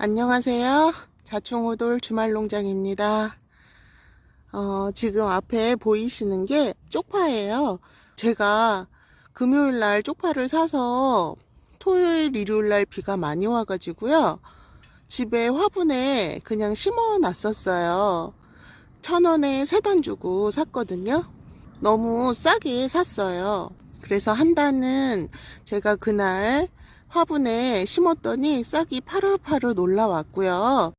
안녕하세요. 자충호돌 주말농장입니다. 어, 지금 앞에 보이시는 게 쪽파예요. 제가 금요일 날 쪽파를 사서 토요일, 일요일 날 비가 많이 와가지고요. 집에 화분에 그냥 심어 놨었어요. 천 원에 세 단 주고 샀거든요. 너무 싸게 샀어요. 그래서 한 단은 제가 그날 화분에 심었더니 싹이 파릇파릇 올라왔고요.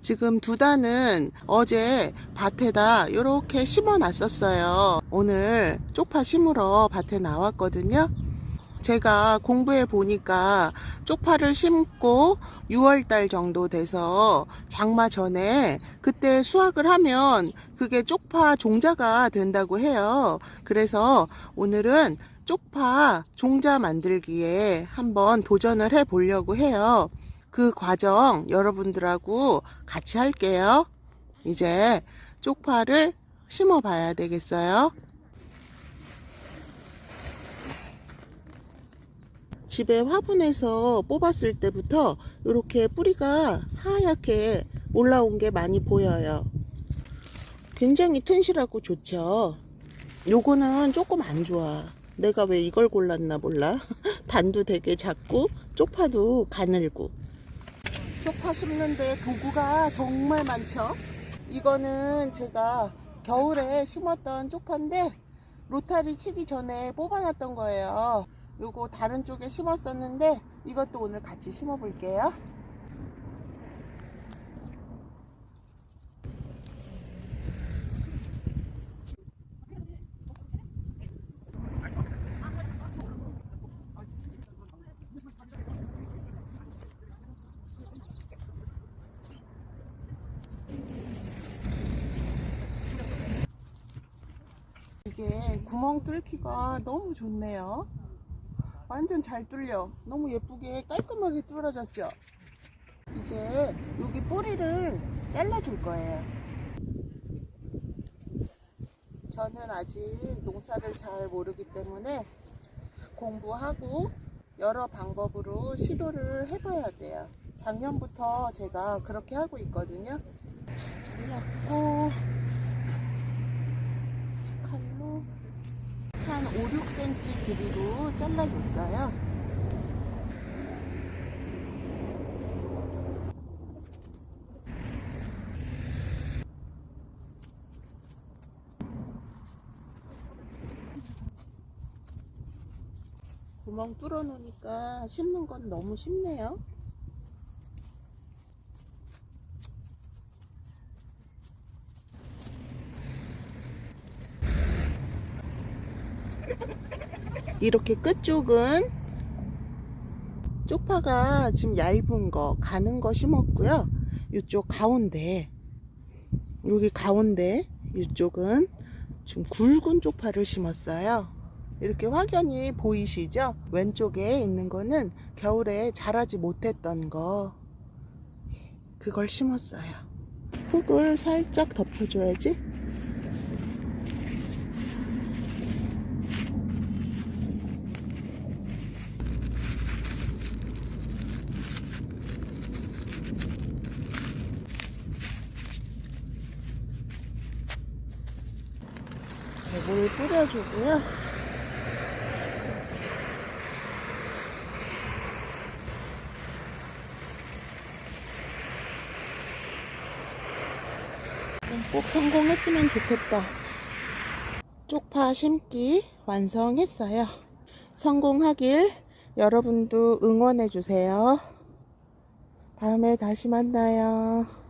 지금 두 단은 어제 밭에다 이렇게 심어 놨었어요. 오늘 쪽파 심으러 밭에 나왔거든요. 제가 공부해 보니까 쪽파를 심고 6월달 정도 돼서 장마 전에 그때 수확을 하면 그게 쪽파 종자가 된다고 해요. 그래서 오늘은 쪽파 종자 만들기에 한번 도전을 해 보려고 해요. 그 과정 여러분들하고 같이 할게요. 이제 쪽파를 심어 봐야 되겠어요. 집에 화분에서 뽑았을 때부터 이렇게 뿌리가 하얗게 올라온 게 많이 보여요. 굉장히 튼실하고 좋죠. 요거는 조금 안 좋아. 내가 왜 이걸 골랐나 몰라. 단도 되게 작고 쪽파도 가늘고. 쪽파 심는데 도구가 정말 많죠. 이거는 제가 겨울에 심었던 쪽파인데 로타리 치기 전에 뽑아놨던 거예요. 요거 다른 쪽에 심었었는데 이것도 오늘 같이 심어 볼게요. 이게 구멍 뚫기가 너무 좋네요. 완전 잘 뚫려. 너무 예쁘게 깔끔하게 뚫어졌죠? 이제 여기 뿌리를 잘라 줄 거예요. 저는 아직 농사를 잘 모르기 때문에 공부하고 여러 방법으로 시도를 해봐야 돼요. 작년부터 제가 그렇게 하고 있거든요. 잘랐고, 칼로 한 5, 6cm 길이로 잘라줬어요. 구멍 뚫어 놓으니까 심는 건 너무 쉽네요. 이렇게 끝쪽은 쪽파가 지금 얇은 거, 가는 거 심었고요. 이쪽 가운데, 여기 가운데, 이쪽은 좀 굵은 쪽파를 심었어요. 이렇게 확연히 보이시죠? 왼쪽에 있는 거는 겨울에 자라지 못했던 거, 그걸 심었어요. 흙을 살짝 덮어줘야지. 물 뿌려주고요. 꼭 성공했으면 좋겠다. 쪽파 심기 완성했어요. 성공하길 여러분도 응원해주세요. 다음에 다시 만나요.